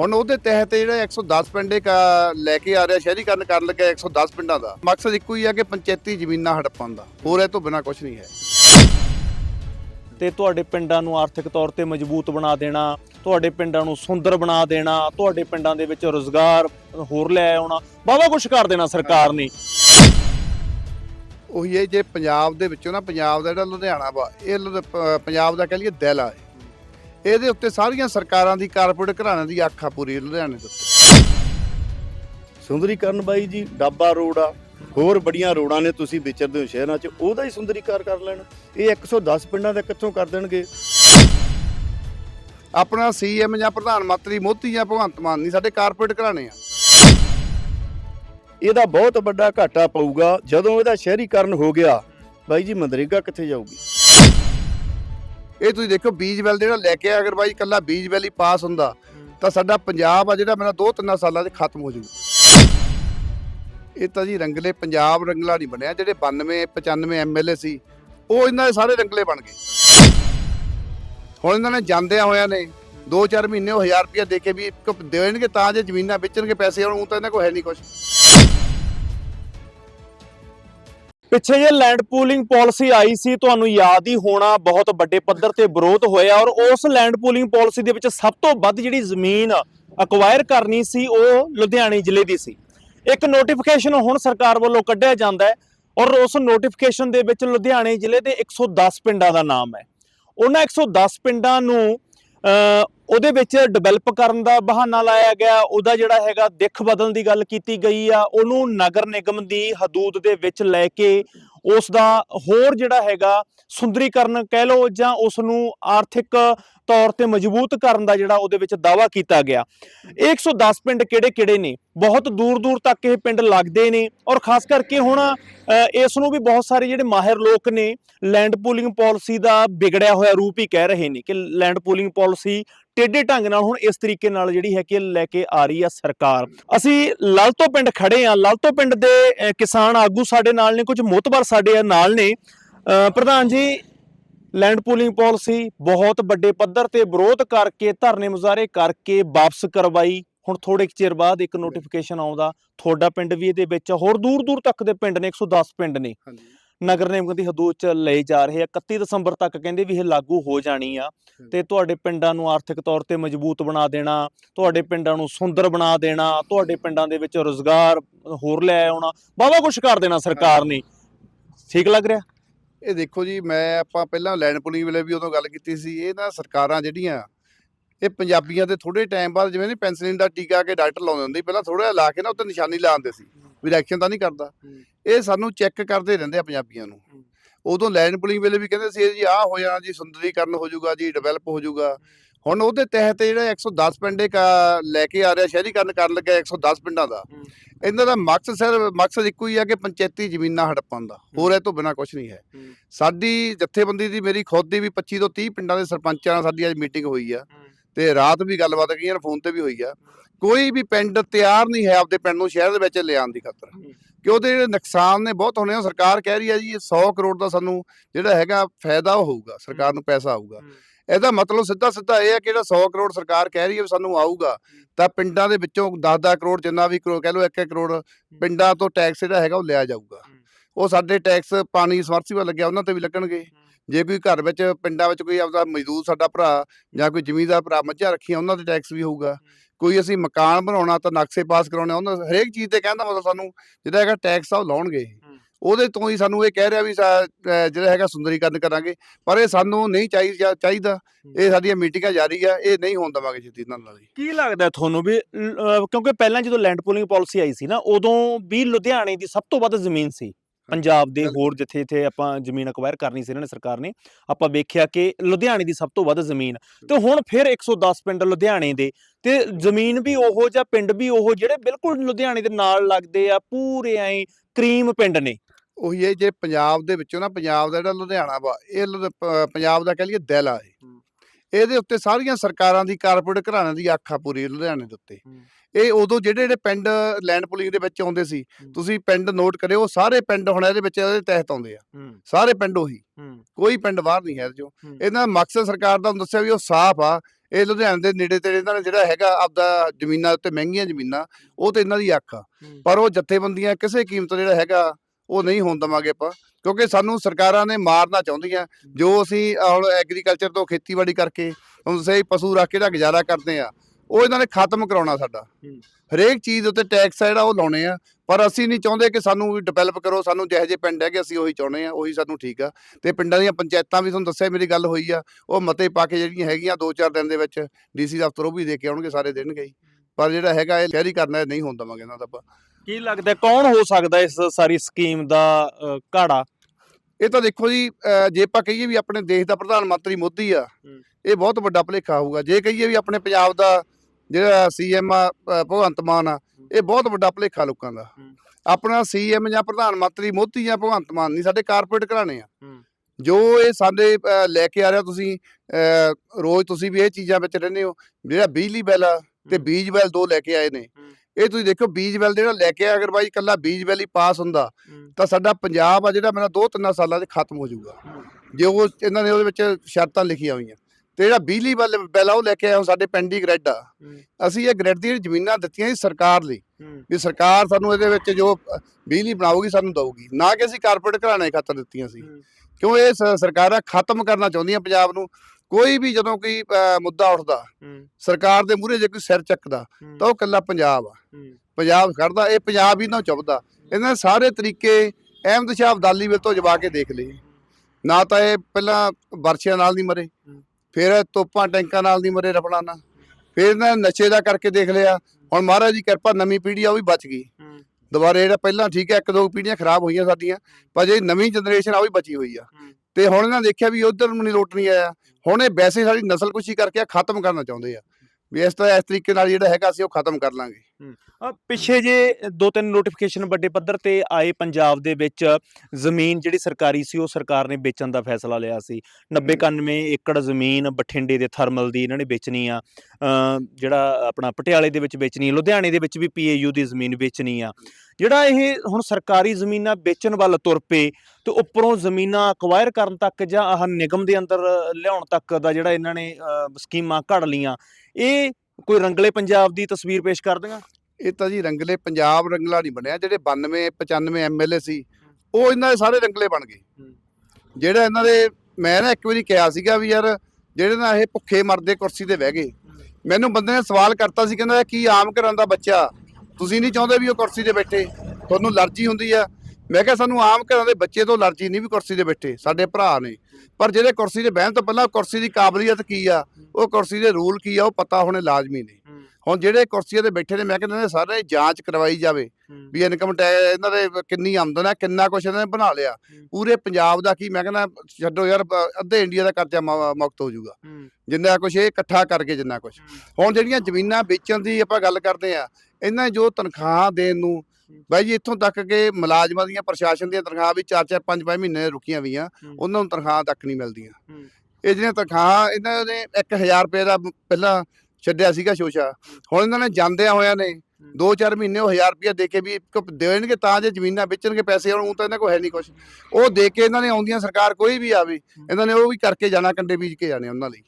ਹੁਣ ਉਹਦੇ ਤਹਿਤ ਜਿਹੜਾ 110 ਪਿੰਡ ਲੈ ਕੇ ਆ ਰਿਹਾ ਸ਼ਹਿਰੀਕਰਨ ਕਰਨ ਲੱਗਾ 110 ਪਿੰਡਾਂ ਦਾ। ਮਕਸਦ ਇੱਕੋ ਹੀ ਆ ਕਿ ਪੰਚਾਇਤੀ ਜ਼ਮੀਨਾਂ ਹੜਪਣ ਦਾ। ਹੋਰ ਇਹ ਤੋਂ ਬਿਨਾ ਕੁਝ ਨਹੀਂ ਹੈ। ਤੇ ਤੁਹਾਡੇ ਪਿੰਡਾਂ ਨੂੰ ਆਰਥਿਕ ਤੌਰ ਤੇ ਮਜ਼ਬੂਤ ਬਣਾ ਦੇਣਾ ਤੁਹਾਡੇ ਪਿੰਡਾਂ ਨੂੰ ਸੁੰਦਰ ਬਣਾ ਦੇਣਾ ਤੁਹਾਡੇ ਪਿੰਡਾਂ ਦੇ ਵਿੱਚ ਰੋਜ਼ਗਾਰ ਹੋਰ ਲੈ ਆਉਣਾ ਬਾਵਾ ਕੁਝ ਕਰ ਦੇਣਾ ਸਰਕਾਰ ਨੇ। ਉਹੀ ਹੈ ਜੇ ਪੰਜਾਬ ਦੇ ਵਿੱਚੋਂ ਨਾ ਪੰਜਾਬ ਦਾ ਜਿਹੜਾ ਲੁਧਿਆਣਾ ਵਾ ਇਹ ਪੰਜਾਬ ਦਾ ਕਹਿ ਲਈਏ ਦਿਲ ਆ। ਇਹਦੇ ਉੱਤੇ ਸਾਰੀਆਂ ਸਰਕਾਰਾਂ ਦੀ ਕਾਰਪੋਰੇਟ ਘਰਾਣਿਆਂ ਦੀ ਅੱਖ ਆ ਪੂਰੀ ਲੁਧਿਆਣੇ ਦੇ ਉੱਤੇ। ਸੁੰਦਰੀਕਰਨ ਬਾਈ ਜੀ ਡਾਬਾ ਰੋਡ ਆ ਹੋਰ ਬੜੀਆਂ ਰੋਡਾਂ ਨੇ ਤੁਸੀਂ ਵਿਚਰਦੇ ਹੋ ਸ਼ਹਿਰਾਂ 'ਚ ਉਹਦਾ ਹੀ ਸੁੰਦਰੀਕਾਰ ਕਰ ਲੈਣ। ਇਹ 110 ਪਿੰਡਾਂ ਦਾ ਕਿੱਥੋਂ ਕਰ ਦੇਣਗੇ। ਆਪਣਾ ਸੀਐਮ ਜਾਂ ਪ੍ਰਧਾਨ ਮੰਤਰੀ ਮੋਦੀ ਜਾਂ ਭਗਵੰਤ ਮਾਨ ਨਹੀਂ ਸਾਡੇ ਕਾਰਪੋਰੇਟ ਘਰਾਣੇ ਆ। ਇਹਦਾ ਬਹੁਤ ਵੱਡਾ ਘਾਟਾ ਪਊਗਾ ਜਦੋਂ ਇਹਦਾ ਸ਼ਹਿਰੀਕਰਨ ਹੋ ਗਿਆ। ਬਾਈ ਜੀ ਮਨਰੇਗਾ ਕਿੱਥੇ ਜਾਊਗੀ? ਇਹ ਤੁਸੀਂ ਦੇਖੋ, ਬੀਜ ਵੈਲ ਜਿਹੜਾ ਲੈ ਕੇ ਆਇਆ ਅਗਰ ਬਾਈ ਇਕੱਲਾ ਬੀਜ ਵੈਲ ਹੀ ਪਾਸ ਹੁੰਦਾ, ਤਾਂ ਸਾਡਾ ਪੰਜਾਬ ਆ ਜਿਹੜਾ ਮੇਰਾ ਦੋ ਤਿੰਨਾਂ ਸਾਲਾਂ 'ਚ ਖਤਮ ਹੋ ਜਾਊਗਾ। ਇਹ ਤਾਂ ਜੀ ਰੰਗਲੇ, ਪੰਜਾਬ ਰੰਗਲਾ ਨਹੀਂ ਬਣਿਆ, ਜਿਹੜੇ 92 95 ਐਮਐਲਏ ਸੀ, ਉਹ ਇਹਨਾਂ ਦੇ ਸਾਰੇ ਰੰਗਲੇ ਬਣ ਗਏ। ਹੁਣ ਇਹਨਾਂ ਨੇ ਜਾਂਦਿਆਂ ਹੋਇਆਂ ਨੇ 2-4 ਮਹੀਨੇ ਉਹ 1000 ਰੁਪਏ ਦੇ ਕੇ ਵੀ ਦੇਣਗੇ ਤਾਂ ਜੇ ਜ਼ਮੀਨਾਂ ਵੇਚਣਗੇ ਪੈਸੇ, ਹੁਣ ਊਂ ਤਾਂ ਇਹਨਾਂ ਕੋਲ ਹੈ ਨਹੀਂ ਕੁਝ ਪਿੱਛੇ ਜੇ ਲੈਂਡ ਪੂਲਿੰਗ ਪਾਲਿਸੀ ਆਈ ਸੀ, ਤੁਹਾਨੂੰ ਯਾਦ ਹੀ ਹੋਣਾ, ਬਹੁਤ ਵੱਡੇ ਪੱਧਰ ਤੇ ਵਿਰੋਧ ਹੋਇਆ ਔਰ ਉਸ ਲੈਂਡ ਪੂਲਿੰਗ ਪਾਲਿਸੀ ਦੇ ਵਿੱਚ ਸਭ ਤੋਂ ਵੱਧ ਜਿਹੜੀ ਜ਼ਮੀਨ ਅਕਵਾਇਰ ਕਰਨੀ ਸੀ, ਉਹ ਲੁਧਿਆਣੇ ਜ਼ਿਲ੍ਹੇ ਦੀ ਸੀ। ਇੱਕ ਨੋਟੀਫਿਕੇਸ਼ਨ ਹੁਣ ਸਰਕਾਰ ਵੱਲੋਂ ਕੱਢਿਆ ਜਾਂਦਾ ਹੈ ਔਰ ਉਸ ਨੋਟੀਫਿਕੇਸ਼ਨ ਦੇ ਵਿੱਚ ਲੁਧਿਆਣੇ ਜ਼ਿਲ੍ਹੇ ਦੇ 110 ਪਿੰਡਾਂ ਦਾ ਨਾਮ ਹੈ। ਉਹਨਾਂ 110 ਪਿੰਡਾਂ ਨੂੰ ਉਹਦੇ ਵਿੱਚ ਡਿਵੈਲਪ ਕਰਨ ਦਾ ਬਹਾਨਾ ਲਾਇਆ ਗਿਆ। ਉਹਦਾ ਜਿਹੜਾ ਹੈਗਾ ਦਿੱਖ ਬਦਲਣ ਦੀ ਗੱਲ ਕੀਤੀ ਗਈ ਆ। ਉਹਨੂੰ ਨਗਰ ਨਿਗਮ ਦੀ ਹਦੂਦ ਦੇ ਵਿੱਚ ਲੈ ਕੇ ਉਸ ਦਾ ਹੋਰ ਜਿਹੜਾ ਹੈਗਾ ਸੁੰਦਰੀਕਰਨ ਕਹਿ ਲਓ ਜਾਂ ਉਸ ਨੂੰ ਆਰਥਿਕ ਤੌਰ ਤੇ ਮਜ਼ਬੂਤ ਕਰਨ ਦਾ ਜਿਹੜਾ ਉਹਦੇ ਵਿੱਚ ਦਾਵਾ ਕੀਤਾ ਗਿਆ। ਇਹ 110 ਪਿੰਡ ਕਿਹੜੇ-ਕਿਹੜੇ ਨੇ? ਬਹੁਤ ਦੂਰ-ਦੂਰ ਤੱਕ ਇਹ ਪਿੰਡ ਲੱਗਦੇ ਨੇ ਔਰ ਖਾਸ ਕਰਕੇ ਹੁਣ ਇਸ ਨੂੰ ਵੀ ਬਹੁਤ ਸਾਰੇ ਜਿਹੜੇ ਮਾਹਿਰ ਲੋਕ ਨੇ ਲੈਂਡ ਪੂਲਿੰਗ ਪਾਲਿਸੀ ਦਾ ਵਿਗੜਿਆ ਹੋਇਆ ਰੂਪ ਹੀ ਕਹਿ ਰਹੇ ਨੇ ਕਿ ਲੈਂਡ ਪੂਲਿੰਗ ਪਾਲਿਸੀ ਟੇਢੇ ਢੰਗ ਨਾਲ ਹੁਣ ਇਸ ਤਰੀਕੇ ਨਾਲ ਜਿਹੜੀ ਹੈ ਕਿ ਲੈ ਕੇ ਆ ਰਹੀ ਆ ਸਰਕਾਰ। ਅਸੀਂ ਲਲਤੋ ਪਿੰਡ ਖੜੇ ਆ। ਲਲਤੋ ਪਿੰਡ ਦੇ ਕਿਸਾਨ ਆਗੂ ਸਾਡੇ ਨਾਲ ਨੇ, ਕੁਝ ਮੋਤਬਰ ਸਾਡੇ ਨਾਲ ਨੇ। ਪ੍ਰਧਾਨ ਜੀ ਲੈਂਡ ਪੂਲਿੰਗ ਪਾਲਿਸੀ ਬਹੁਤ ਵੱਡੇ ਪੱਧਰ ਤੇ ਵਿਰੋਧ ਕਰਕੇ ਧਰਨੇ ਮੁਜ਼ਾਹਰੇ ਕਰਕੇ ਵਾਪਸ ਕਰਵਾਈ। ਹੁਣ ਥੋੜੇ ਚਿਰ ਬਾਅਦ ਇੱਕ ਨੋਟੀਫਿਕੇਸ਼ਨ ਆਉਂਦਾ। ਤੁਹਾਡਾ ਪਿੰਡ ਵੀ ਇਹਦੇ ਵਿੱਚ ਹੋਰ ਦੂਰ ਦੂਰ ਤੱਕ ਦੇ ਪਿੰਡ ਨੇ 110 ਪਿੰਡ ਨੇ। ਨਗਰ ਨਿਗਮ ਦੀ ਹਦੂਦ ਚ ਲਏ ਜਾ ਰਹੇ ਆ। 31 ਦਸੰਬਰ ਤੱਕ ਕਹਿੰਦੇ ਵੀ ਇਹ ਲਾਗੂ ਹੋ ਜਾਣੀ ਆ। ਤੇ ਤੁਹਾਡੇ ਪਿੰਡਾਂ ਨੂੰ ਆਰਥਿਕ ਤੌਰ ਤੇ ਮਜ਼ਬੂਤ ਬਣਾ ਦੇਣਾ ਤੁਹਾਡੇ ਪਿੰਡਾਂ ਨੂੰ ਸੁੰਦਰ ਬਣਾ ਦੇਣਾ ਤੁਹਾਡੇ ਪਿੰਡਾਂ ਦੇ ਵਿੱਚ ਰੋਜ਼ਗਾਰ ਹੋਰ ਲੈ ਆਉਣਾ ਬਾਵਾ ਕੁਝ ਕਰ ਦੇਣਾ ਸਰਕਾਰ ਨੇ। ਠੀਕ ਲੱਗ ਰਿਹਾ? ਇਹ ਦੇਖੋ ਜੀ ਮੈਂ ਆਪਾਂ ਪਹਿਲਾਂ ਲੈਂਡ ਪੁਲਿੰਗ ਵੇਲੇ ਵੀ ਉਦੋਂ ਗੱਲ ਕੀਤੀ ਸੀ ਇਹ ਨਾ ਸਰਕਾਰਾਂ ਜਿਹੜੀਆਂ ਇਹ ਪੰਜਾਬੀਆਂ ਦੇ ਥੋੜੇ ਟਾਈਮ ਬਾਅਦ ਜਿਵੇਂ ਨਹੀਂ ਪੈਨਸਲਿਨ ਦਾ ਟੀਕਾ ਕੇ ਡਾਕਟਰ ਲਾਉਂਦੇ ਹੁੰਦੇ ਪਹਿਲਾਂ ਥੋੜਾ ਜਿਹਾ ਲਾ ਕੇ ਨਾ ਉੱਤੇ ਨਿਸ਼ਾਨੀ ਲਾਉਂਦੇ ਸੀ ਵੀ ਰਿਐਕਸ਼ਨ ਤਾਂ ਨਹੀਂ ਕਰਦਾ। ਇਹ ਸਾਨੂੰ ਚੈੱਕ ਕਰਦੇ ਰਹਿੰਦੇ ਆ ਪੰਜਾਬੀਆਂ ਨੂੰ। ਉਦੋਂ ਲੈਂਡ ਪੁਲਿੰਗ ਵੇਲੇ ਵੀ ਕਹਿੰਦੇ ਸੀ ਜੀ ਆਹ ਹੋ ਜਾਣਾ ਜੀ ਸੁੰਦਰੀਕਰਨ ਹੋ ਜਾਊਗਾ ਜੀ ਡਿਵੈਲਪ ਹੋ ਜਾਊਗਾ। ਹੁਣ ਉਹਦੇ ਤਹਿਤ ਜਿਹੜਾ 110 ਪਿੰਡ ਲੈ ਕੇ ਆ ਰਿਹਾ ਸ਼ਹਿਰੀਕਰਨ ਕਰਨ ਲੱਗਾ 110 ਪਿੰਡਾਂ ਦਾ। ਇਹਨਾਂ ਦਾ ਮਕਸਦ ਸਿਰ ਮਕਸਦ ਇੱਕੋ ਹੀ ਆ ਕਿ ਪੰਚਾਇਤੀ ਜ਼ਮੀਨਾਂ ਹੜਪਣ ਦਾ। ਹੋਰ ਇਹ ਤੋਂ ਬਿਨਾ ਕੁਝ ਨਹੀਂ ਹੈ। ਸਾਡੀ ਜਥੇਬੰਦੀ ਦੀ ਮੇਰੀ ਖੁਦ ਦੀ ਵੀ 25 ਤੋਂ 30 ਪਿੰਡਾਂ ਦੇ ਸਰਪੰਚਾਂ ਨਾਲ ਸਾਡੀ ਅੱਜ ਮੀਟਿੰਗ ਹੋਈ ਆ। ਤੇ ਰਾਤ ਵੀ ਗੱਲਬਾਤ ਕਈਆਂ ਫੋਨ ਤੇ ਵੀ ਹੋਈ ਆ। ਕੋਈ ਵੀ ਪਿੰਡ ਤਿਆਰ ਨਹੀਂ ਹੈ ਆਪਦੇ ਪਿੰਡ ਨੂੰ ਸ਼ਹਿਰ ਦੇ ਵਿੱਚ ਲਿਆਉਣ ਦੀ ਖਾਤਰ। ਕਿ ਉਹਦੇ ਜਿਹੜੇ ਨੁਕਸਾਨ ਨੇ ਬਹੁਤ ਹੋਣੇ ਆ ਸਰਕਾਰ ਕਹਿ ਰਹੀ ਆ ਜੀ ਇਹ 100 ਕਰੋੜ ਦਾ ਸਾਨੂੰ ਜਿਹੜਾ ਹੈਗਾ ਫਾਇਦਾ ਹੋਊਗਾ ਸਰਕਾਰ ਨੂੰ ਪੈਸਾ ਆਊਗਾ। ਇਹਦਾ ਮਤਲਬ ਸਿੱਧਾ ਸਿੱਧਾ ਇਹ ਹੈ ਕਿ ਜਿਹੜਾ 100 ਕਰੋੜ ਸਰਕਾਰ ਕਹਿ ਰਹੀ ਹੈ ਵੀ ਸਾਨੂੰ ਆਊਗਾ ਤਾਂ ਪਿੰਡਾਂ ਦੇ ਵਿੱਚੋਂ 10-10 ਕਰੋੜ ਜਿੰਨਾ ਵੀ ਕਰੋ ਕਹਿ ਲਓ 1-1 ਕਰੋੜ ਪਿੰਡਾਂ ਤੋਂ ਟੈਕਸ ਜਿਹੜਾ ਹੈਗਾ ਉਹ ਲਿਆ ਜਾਊਗਾ। ਉਹ ਸਾਡੇ ਟੈਕਸ ਪਾਣੀ ਸਮਰਸੀਬਲ ਲੱਗਿਆ ਉਹਨਾਂ ਤੇ ਵੀ ਲੱਗਣਗੇ। ਜੇ ਕੋਈ ਘਰ ਵਿੱਚ ਪਿੰਡਾਂ ਵਿੱਚ ਕੋਈ ਆਪਦਾ ਮਜ਼ਦੂਰ ਸਾਡਾ ਭਰਾ ਜਾਂ ਕੋਈ ਜ਼ਮੀਂਦਾਰ ਭਰਾ ਮੱਝਾਂ ਰੱਖੀਆਂ ਉਹਨਾਂ ਤੇ ਟੈਕਸ ਵੀ ਹੋਊਗਾ। ਕੋਈ ਅਸੀਂ ਮਕਾਨ ਬਣਾਉਣਾ ਤਾਂ ਨਕਸ਼ੇ ਪਾਸ ਕਰਾਉਣੇ ਉਹਨਾਂ ਹਰੇਕ ਚੀਜ਼ ਤੇ ਕਹਿੰਦਾ ਮਤਲਬ ਸਾਨੂੰ ਜਿਹੜਾ ਹੈਗਾ ਟੈਕਸ ਆ ਉਹ ਲਾਉਣਗੇ ਉਹਦੇ ਤੋਂ ਹੀ ਸਾਨੂੰ ਇਹ ਕਹਿ ਰਿਹਾ ਵੀ ਜਿਹੜਾ ਹੈਗਾ ਸੁੰਦਰੀਕਰਨ ਕਰਾਂਗੇ ਪਰ ਇਹ ਸਾਨੂੰ ਨਹੀਂ ਚਾਹੀਦਾ ਚਾਹੀਦਾ। ਇਹ ਸਾਡੀਆਂ ਮੀਟਿੰਗਾਂ ਜਾਰੀ ਆ ਇਹ ਨਹੀਂ ਹੋਣ ਦੇਵਾਂਗੇ ਜਿੱਦੀ ਇਹਨਾਂ ਨਾਲ ਹੀ। ਕੀ ਲੱਗਦਾ ਤੁਹਾਨੂੰ ਵੀ ਕਿਉਂਕਿ ਪਹਿਲਾਂ ਜਦੋਂ ਲੈਂਡ ਪੂਲਿੰਗ ਪਾਲਿਸੀ ਆਈ ਸੀ ਨਾ ਉਦੋਂ ਵੀ ਲੁਧਿਆਣੇ ਦੀ ਸਭ ਤੋਂ ਵੱਧ ਜ਼ਮੀਨ ਸੀ। ਪੰਜਾਬ ਦੇ। ਹੋਰ ਜਿੱਥੇ ਜਿੱਥੇ ਆਪਾਂ ਜ਼ਮੀਨ ਅਕਵਾਇਰ ਕਰਨੀ ਸੀ ਇਹਨਾਂ ਨੇ ਸਰਕਾਰ ਨੇ ਆਪਾਂ ਵੇਖਿਆ ਕਿ ਲੁਧਿਆਣੇ ਦੀ ਸਭ ਤੋਂ ਵੱਧ ਜ਼ਮੀਨ ਤੇ ਹੁਣ ਫਿਰ 110 ਪਿੰਡ ਲੁਧਿਆਣੇ ਦੇ ਤੇ ਜ਼ਮੀਨ ਵੀ ਉਹੋ ਜਾਂ ਪਿੰਡ ਵੀ ਉਹੋ ਜਿਹੜੇ ਬਿਲਕੁਲ ਲੁਧਿਆਣੇ ਦੇ ਨਾਲ ਲੱਗਦੇ ਆ ਪੂਰੇ ਐ ਕਰੀਮ ਪਿੰਡ ਨੇ। ਉਹੀ ਇਹ ਜੇ ਪੰਜਾਬ ਦੇ ਵਿੱਚੋਂ ਨਾ ਪੰਜਾਬ ਦਾ ਜਿਹੜਾ ਲੁਧਿਆਣਾ ਵਾ ਇਹ ਲੁਧ- ਪ- ਪੰਜਾਬ ਦਾ ਕਹਿ ਲਈਏ ਦਿਲ ਆ ਇਹ। ਇਹਦੇ ਉੱਤੇ ਸਾਰੀਆਂ ਸਰਕਾਰਾਂ ਦੀ ਕਾਰਪੋਰੇਟ ਘਰਾਣਿਆਂ ਦੀ ਅੱਖ ਆ ਪੂਰੀ ਲੁਧਿਆਣੇ ਦੇ ਉੱਤੇ। ਇਹ ਉਦੋਂ ਜਿਹੜੇ ਜਿਹੜੇ ਪਿੰਡ ਲੈਂਡ ਪੁਲਿੰਗ ਦੇ ਵਿੱਚ ਆਉਂਦੇ ਸੀ ਤੁਸੀਂ ਪਿੰਡ ਨੋਟ ਕਰਿਓ ਸਾਰੇ ਪਿੰਡ ਹੁਣ ਇਹਦੇ ਵਿੱਚ ਇਹਦੇ ਤਹਿਤ ਆਉਂਦੇ ਆ। ਸਾਰੇ ਪਿੰਡ ਉਹੀ। ਕੋਈ ਪਿੰਡ ਬਾਹਰ ਨਹੀਂ ਹੈ ਹੂੰ। ਇਹਦਾ ਮਕਸਦ ਸਰਕਾਰ ਦਾ ਹੁਣ ਦੱਸਿਆ ਵੀ ਉਹ ਸਾਫ਼ ਆ। ਇਹ ਲੁਧਿਆਣੇ ਦੇ ਨੇੜੇ ਤੇੜੇ ਇਹਨਾਂ ਨੇ ਜਿਹੜਾ ਹੈਗਾ ਆਪਦਾ ਜ਼ਮੀਨਾਂ ਉੱਤੇ ਮਹਿੰਗੀਆਂ ਜ਼ਮੀਨਾਂ ਉਹ ਤੇ ਇਹਨਾਂ ਦੀ ਅੱਖ ਆ। ਪਰ ਉਹ ਜਥੇਬੰਦੀਆਂ ਕਿਸੇ ਕੀਮਤ ਜਿਹੜਾ ਹੈਗਾ ਉਹ ਨਹੀਂ ਹੋਣ ਦਵਾਂਗੇ ਆਪਾਂ। ਕਿਉਂਕਿ ਸਾਨੂੰ ਸਰਕਾਰਾਂ ਨੇ ਮਾਰਨਾ ਚਾਹੁੰਦੀਆਂ। ਜੋ ਅਸੀਂ ਹੁਣ ਐਗਰੀਕਲਚਰ ਤੋਂ ਖੇਤੀਬਾੜੀ ਕਰਕੇ ਹੁਣ ਸਹੀ ਪਸ਼ੂ ਰੱਖ ਕੇ ਦਾ ਗੁਜ਼ਾਰਾ ਕਰਦੇ ਆ ਉਹ ਇਹਨਾਂ ਨੇ ਖਤਮ ਕਰਾਉਣਾ ਸਾਡਾ। ਹਰੇਕ ਚੀਜ਼ ਉੱਤੇ ਟੈਕਸ ਆ ਜਿਹੜਾ ਉਹ ਲਾਉਣੇ ਆ। ਪਰ ਅਸੀਂ ਨਹੀਂ ਚਾਹੁੰਦੇ ਕਿ ਸਾਨੂੰ ਵੀ ਡਿਵੈਲਪ ਕਰੋ ਸਾਨੂੰ ਜਿਹੋ ਜਿਹੇ ਪਿੰਡ ਹੈਗੇ ਅਸੀਂ ਉਹੀ ਚਾਹੁੰਦੇ ਆ ਉਹੀ ਸਾਨੂੰ ਠੀਕ ਆ। ਤੇ ਪਿੰਡਾਂ ਦੀਆਂ ਪੰਚਾਇਤਾਂ ਵੀ ਤੁਹਾਨੂੰ ਦੱਸਿਆ ਮੇਰੀ ਗੱਲ ਹੋਈ ਆ ਉਹ ਮਤੇ ਪਾ ਕੇ ਜਿਹੜੀਆਂ ਹੈਗੀਆਂ 2-4 ਦਿਨ ਦੇ ਵਿੱਚ ਡੀਸੀ ਦਫ਼ਤਰ ਉਹ ਵੀ ਦੇ ਕੇ ਆਉਣਗੇ ਸਾਰੇ ਦੇਣਗੇ ਪਰ ਜਿਹੜਾ ਹੈਗਾ ਇਹ ਸ਼ਹਿਰੀ ਕਰਨਾ ਨਹੀਂ ਹੋਣ ਦਵਾਂਗੇ ਇਹਨਾਂ ਦਾ ਆਪਾਂ। ਕੀ ਲੱਗਦਾ ਕੌਣ ਹੋ ਸਕਦਾ ਇਸ ਸਾਰੀ ਸਕੀਮ ਦਾ ਘਾੜਾ ਇਹ ਤਾਂ ਦੇਖੋ ਜੀ ਜੇ ਆਪਾਂ ਕਹੀਏ ਵੀ ਆਪਣੇ ਦੇਸ਼ ਦਾ ਪ੍ਰਧਾਨ ਮੰਤਰੀ ਮੋਦੀ ਆ ਹੂੰ। ਇਹ ਬਹੁਤ ਵੱਡਾ ਭੁਲੇਖਾ ਹੋਊਗਾ ਜੇ ਕਹੀਏ ਵੀ ਆਪਣੇ ਪੰਜਾਬ ਦਾ ਜਿਹੜਾ ਸੀਐਮ ਆ ਭਗਵੰਤ ਮਾਨ ਆ ਇਹ ਬਹੁਤ ਵੱਡਾ ਭੁਲੇਖਾ ਲੋਕਾਂ ਦਾ ਹੂੰ। ਆਪਣਾ ਸੀਐਮ ਜਾਂ ਪ੍ਰਧਾਨ ਮੰਤਰੀ ਮੋਦੀ ਜਾਂ ਭਗਵੰਤ ਮਾਨ ਨਹੀਂ ਸਾਡੇ ਕਾਰਪੋਰੇਟ ਘਰਾਣੇ ਆ ਹੂੰ। ਜੋ ਇਹ ਸਾਡੇ ਲੈ ਕੇ ਆ ਰਿਹਾ ਤੁਸੀਂ ਅਹ ਰੋਜ਼ ਤੁਸੀਂ ਵੀ ਇਹ ਚੀਜ਼ਾਂ ਵਿੱਚ ਰਹਿੰਦੇ ਹੋ ਜਿਹੜਾ ਬਿਜਲੀ ਬਿੱਲ ਆ ਤੇ ਹੂੰ। ਬੀਜ ਬਿੱਲ ਦੋ ਲੈ ਕੇ ਆਏ ਨੇ ਹੂੰ। ਇਹ ਤੁਸੀਂ ਦੇਖੋ ਬੀਜ ਬਿੱਲ ਜਿਹੜਾ ਲੈ ਕੇ ਆਇਆ ਅਗਰ ਬਾਈ ਇਕੱਲਾ ਬੀਜ ਹੀ ਪਾਸ ਹੁੰਦਾ ਤਾਂ ਸਾਡਾ ਪੰਜਾਬ ਆ ਜਿਹੜਾ ਮੇਰਾ ਦੋ ਤਿੰਨਾਂ ਸਾਲਾਂ 'ਚ ਖਤਮ ਹੋ ਜਾਊਗਾ। ਜੇ ਉਹ ਇਹਨਾਂ ਨੇ ਉਹਦੇ ਵਿੱਚ ਸ਼ਰਤਾਂ ਲਿਖੀਆਂ ਹੋਈਆਂ। ਤੇ ਜਿਹੜਾ ਬਿਜਲੀ ਬਿੱਲ ਬਿੱਲ ਆ ਉਹ ਲੈ ਕੇ ਆਇਆ ਸਾਡੇ ਪਿੰਡ ਗ੍ਰਿਡ ਆ। ਅਸੀਂ ਇਹ ਗ੍ਰਿਡ ਦੀਆਂ ਜ਼ਮੀਨਾਂ ਦਿੱਤੀਆਂ ਸੀ ਸਰਕਾਰ ਲਈ। ਵੀ ਸਰਕਾਰ ਸਾਨੂੰ ਇਹਦੇ ਵਿੱਚ ਜੋ ਬਿਜਲੀ ਬਣਾਊਗੀ ਸਾਨੂੰ ਦਊਗੀ। ਨਾ ਕਿ ਅਸੀਂ ਕਾਰਪੋਰੇਟ ਘਰਾਣੇ ਖਾਤਰ ਦਿੱਤੀਆਂ ਸੀ। ਕਿਉਂ ਇਹ ਸਰਕਾਰਾਂ ਖਤਮ ਕਰਨਾ ਚਾਹੁੰਦੀਆਂ ਪੰਜਾਬ ਨੂੰ। ਕੋਈ ਵੀ ਜਦੋਂ ਕੋਈ ਮੁੱਦਾ ਉੱਠਦਾ ਸਰਕਾਰ ਦੇ ਮੂਹਰੇ ਜੇ ਕੋਈ ਸਿਰ ਚੱਕਦਾ ਤਾਂ ਉਹ ਕੱਲਾ ਪੰਜਾਬ ਆ। ਪੰਜਾਬ ਖੜਦਾ ਇਹ ਪੰਜਾਬ ਹੀ ਨਾ ਚੁੱਭਦਾ। ਇਹਨਾਂ ਨੇ ਸਾਰੇ ਤਰੀਕੇ ਅਹਿਮਦ ਸ਼ਾਹ ਅਬਦਾਲੀ ਵੇਲੇ ਤੋਂ ਜਵਾ ਕੇ ਦੇਖ ਲਏ। ਨਾ ਤਾਂ ਇਹ ਪਹਿਲਾਂ ਵਰਸ਼ਿਆਂ ਨਾਲ ਨਹੀਂ ਮਰੇ ਫਿਰ ਤੋਪਾਂ ਟੈਂਕਾਂ ਨਾਲ ਨਹੀਂ ਮਰੇ ਰਫਲਾਂ ਨਾਲ। ਫਿਰ ਇਹਨਾਂ ਨੇ ਨਸ਼ੇ ਦਾ ਕਰਕੇ ਦੇਖ ਲਿਆ। ਹੁਣ ਮਹਾਰਾਜ ਦੀ ਕਿਰਪਾ ਨਵੀਂ ਪੀੜ੍ਹੀ ਆ ਉਹ ਵੀ ਬਚ ਗਈ। ਦੁਬਾਰੇ ਜਿਹੜਾ ਪਹਿਲਾਂ ਠੀਕ ਹੈ ਇੱਕ ਦੋ ਪੀੜ੍ਹੀਆਂ ਖਰਾਬ ਹੋਈਆਂ ਸਾਡੀਆਂ ਪਰ ਜਿਹੜੀ ਨਵੀਂ ਜਨਰੇਸ਼ਨ ਆ ਉਹ ਵੀ ਬਚੀ ਹੋਈ ਆ। ਤੇ ਹੁਣ ਇਹਨਾਂ ਦੇਖਿਆ ਵੀ ਉਧਰ ਨੂੰ ਨਹੀਂ ਨਹੀਂ ਆਇਆ। ਹੁਣ ਇਹ ਵੈਸੇ ਸਾਡੀ ਨਸਲ ਕੁਸ਼ੀ ਕਰਕੇ ਆ ਖਤਮ ਕਰਨਾ ਚਾਹੁੰਦੇ ਆ। ਵੀ ਇਸ ਤਰ੍ਹਾਂ ਇਸ ਤਰੀਕੇ ਨਾਲ ਜਿਹੜਾ ਹੈਗਾ ਅਸੀਂ ਉਹ ਖਤਮ ਕਰ ਲਾਂਗੇ। ਅ, ਪਿੱਛੇ ਜੇ ਦੋ ਤਿੰਨ ਨੋਟੀਫਿਕੇਸ਼ਨ ਵੱਡੇ ਪੱਧਰ ਤੇ ਆਏ ਪੰਜਾਬ ਦੇ ਵਿੱਚ ਜ਼ਮੀਨ ਜਿਹੜੀ ਸਰਕਾਰੀ ਸੀ ਉਹ ਸਰਕਾਰ ਨੇ ਵੇਚਣ ਦਾ ਫੈਸਲਾ ਲਿਆ ਸੀ। 90 91 ਏਕੜ ਜ਼ਮੀਨ ਬਠਿੰਡੇ ਦੇ ਥਰਮਲ ਦੀ ਇਹਨਾਂ ਨੇ ਵੇਚਣੀ ਆ। ਅ, ਜਿਹੜਾ ਆਪਣਾ ਪਟਿਆਲੇ ਦੇ ਵਿੱਚ ਵੇਚਣੀ ਆ ਲੁਧਿਆਣੇ ਦੇ ਵਿੱਚ ਵੀ ਪੀਏਯੂ ਦੀ ਜ਼ਮੀਨ ਵੇਚਣੀ ਆ। ਜਿਹੜਾ ਇਹ ਹੁਣ ਸਰਕਾਰੀ ਜ਼ਮੀਨਾਂ ਵੇਚਣ ਵੱਲ ਤੁਰ ਪਏ ਤੇ ਉੱਪਰੋਂ ਜ਼ਮੀਨਾਂ ਅਕਵਾਇਰ ਕਰਨ ਤੱਕ ਜਾਂ ਆਹ ਨਿਗਮ ਦੇ ਅੰਦਰ ਲਿਆਉਣ ਤੱਕ ਦਾ ਜਿਹੜਾ ਇਹਨਾਂ ਨੇ ਅ, ਸਕੀਮਾਂ ਘੜ ਲੀਆਂ ਇਹ ਕੋਈ ਰੰਗਲੇ ਪੰਜਾਬ ਦੀ ਤਸਵੀਰ ਪੇਸ਼ ਕਰਦੀਆਂ ਇਹ ਤਾਂ ਜੀ ਰੰਗਲੇ ਪੰਜਾਬ ਰੰਗਲਾ ਨਹੀਂ ਬਣਿਆ ਜਿਹੜੇ 92 95 ਐਮਐਲਏ ਸੀ ਉਹ ਇਹਨਾਂ ਦੇ ਸਾਰੇ ਰੰਗਲੇ ਬਣ ਗਏ। ਜਿਹੜਾ ਇਹਨਾਂ ਦੇ ਮੈਂ ਨਾ ਇੱਕ ਵਾਰੀ ਕਿਹਾ ਸੀਗਾ ਵੀ ਯਾਰ ਜਿਹੜੇ ਨਾ ਇਹ ਭੁੱਖੇ ਮਰਦੇ ਕੁਰਸੀ ਤੇ ਬਹਿ ਗਏ ਮੈਨੂੰ ਬੰਦੇ ਨੇ ਸਵਾਲ ਕਰਤਾ ਸੀ ਕਹਿੰਦਾ ਕੀ ਆਮ ਘਰਾਂ ਦਾ ਬੱਚਾ? ਤੁਸੀਂ ਨਹੀਂ ਚਾਹੁੰਦੇ ਵੀ ਉਹ ਕੁਰਸੀ ਤੇ ਬੈਠੇ? ਤੁਹਾਨੂੰ ਅਲਰਜੀ ਹੁੰਦੀ ਆ ਮੈਂ ਕਿਹਾ ਸਾਨੂੰ ਆਮ ਘਰਾਂ ਦੇ ਬੱਚੇ ਤੋਂ ਅਲਰਜੀ ਨਹੀਂ ਵੀ ਕੁਰਸੀ ਤੇ ਬੈਠੇ ਸਾਡੇ ਭਰਾ ਨੇ। ਪਰ ਜਿਹੜੇ ਕੁਰਸੀ ਤੇ ਬਹਿਣ ਤੋਂ ਪਹਿਲਾਂ ਕੁਰਸੀ ਦੀ ਕਾਬਲੀਅਤ ਕੀ ਆ? ਉਹ ਕੁਰਸੀ ਦੇ ਰੂਲ ਕੀ ਆ? ਉਹ ਪਤਾ ਹੋਣੇ ਲਾਜ਼ਮੀ ਨੇ। ਹੁਣ ਜਿਹੜੇ ਕੁਰਸੀਆਂ ਤੇ ਬੈਠੇ ਨੇ ਮੈਂ ਕਹਿੰਦਾ ਸਾਰੇ ਜਾਂਚ ਕਰਵਾਈ ਜਾਵੇ। ਵੀ ਇਨਕਮ ਟੈਕਸ ਇਹਨਾਂ ਦੇ ਕਿੰਨੀ ਆਮਦਨ ਹੈ ਕਿੰਨਾ ਕੁਛ ਇਹਨਾਂ ਨੇ ਬਣਾ ਲਿਆ। ਪੂਰੇ ਪੰਜਾਬ ਦਾ ਕੀ ਮੈਂ ਕਹਿੰਦਾ ਛੱਡੋ ਯਾਰ ਅੱਧੇ ਇੰਡੀਆ ਦਾ ਕਰਜ਼ਾ ਮੁਕਤ ਹੋ ਜਾਊਗਾ। ਜਿੰਨਾ ਕੁਛ ਇਹ ਇਕੱਠਾ ਕਰਕੇ ਜਿੰਨਾ ਕੁਛ। ਹੁਣ ਜਿਹੜੀਆਂ ਜ਼ਮੀਨਾਂ ਵੇਚਣ ਦੀ ਆਪਾਂ ਗੱਲ ਕਰਦੇ ਆ ਇਹਨਾਂ ਦੀ ਜੋ ਤਨਖਾਹ ਦੇਣ ਨੂੰ ਬਾਈ ਜੀ ਇੱਥੋਂ ਤੱਕ ਕਿ ਮੁਲਾਜ਼ਮਾਂ ਦੀਆਂ ਪ੍ਰਸ਼ਾਸਨ ਦੀਆਂ ਤਨਖਾਹ ਵੀ 4-4 5-5 ਮਹੀਨੇ ਰੁਕੀਆਂ ਹੋਈਆਂ ਹੂੰ। ਉਹਨਾਂ ਨੂੰ ਤਨਖਾਹ ਤੱਕ ਨਹੀਂ ਮਿਲਦੀਆਂ। ਇਹ ਜਿਹੜੀਆਂ ਤਨਖਾਹ ਇਹਨਾਂ ਨੇ 1000 ਰੁਪਏ ਦਾ ਪਹਿਲਾਂ ਛੱਡਿਆ ਸੀਗਾ ਸ਼ੋਸ਼ਾ। ਹੁਣ ਇਹਨਾਂ ਨੇ ਜਾਂਦਿਆਂ ਹੋਇਆਂ ਨੇ 2-4 ਮਹੀਨੇ ਉਹ 1000 ਰੁਪਏ ਦੇ ਕੇ ਵੀ ਦੇਣਗੇ ਤਾਂ ਜੇ ਜ਼ਮੀਨਾਂ ਵੇਚਣਗੇ ਪੈਸੇ ਹੁਣ ਤਾਂ ਇਹਨਾਂ ਕੋਲ ਹੈ ਨਹੀਂ ਕੁਝ ਉਹ ਦੇ ਕੇ ਇਹਨਾਂ ਨੇ ਆਉਂਦੀਆਂ ਸਰਕਾਰ ਕੋਈ ਵੀ ਆਵੇ ਇਹਨਾਂ ਨੇ ਉਹ ਵੀ ਕਰਕੇ ਜਾਣਾ ਕੰਡੇ ਬੀਜ ਕੇ ਜਾਣੇ ਉਹਨਾਂ ਲਈ।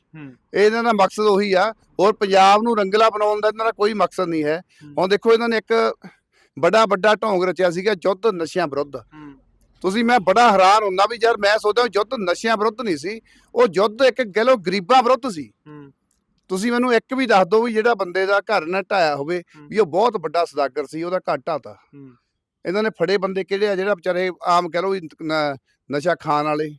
ਇਹ ਇਹਨਾਂ ਦਾ ਮਕਸਦ ਉਹੀ ਆ। ਹੋਰ ਪੰਜਾਬ ਨੂੰ ਰੰਗਲਾ ਬਣਾਉਣ ਦਾ ਇਹਨਾਂ ਦਾ ਕੋਈ ਮਕਸਦ ਨਹੀਂ ਹੈ। ਹੁਣ ਦੇਖੋ ਇਹਨਾਂ ਨੇ ਇੱਕ ਬੜਾ ਵੱਡਾ ਢੋਂਗ ਰਚਿਆ ਸੀਗਾ ਯੁੱਧ ਨਸ਼ਿਆਂ ਵਿਰੁੱਧ। ਤੁਸੀਂ ਮੈਂ ਬੜਾ ਹੈਰਾਨ ਹੁੰਦਾ ਵੀ ਯਾਰ ਮੈਂ ਸੋਚਦਾ ਯੁੱਧ ਨਸ਼ਿਆਂ ਵਿਰੁੱਧ ਨਹੀਂ ਸੀ ਉਹ ਯੁੱਧ ਇੱਕ ਲਓ ਗਰੀਬਾਂ ਵਿਰੁੱਧ ਸੀ। ਤੁਸੀਂ ਮੈਨੂੰ ਇੱਕ ਵੀ ਦੱਸ ਦਿਓ ਵੀ ਜਿਹੜਾ ਬੰਦੇ ਦਾ ਘਰ ਨਾ ਢਾਇਆ ਹੋਵੇ। ਵੀ ਉਹ ਬਹੁਤ ਵੱਡਾ ਸਦਾਗਰ ਸੀ ਉਹਦਾ ਘਰ ਢਾਤਾ ਇਹਨਾਂ ਨੇ ਫੜੇ ਬੰਦੇ ਕਿਹੜੇ ਆ ਜਿਹੜਾ ਵਿਚਾਰੇ ਆਮ ਕਹਿ ਨ- ਨਸ਼ਾ ਖਾਣ ਵਾਲੇ?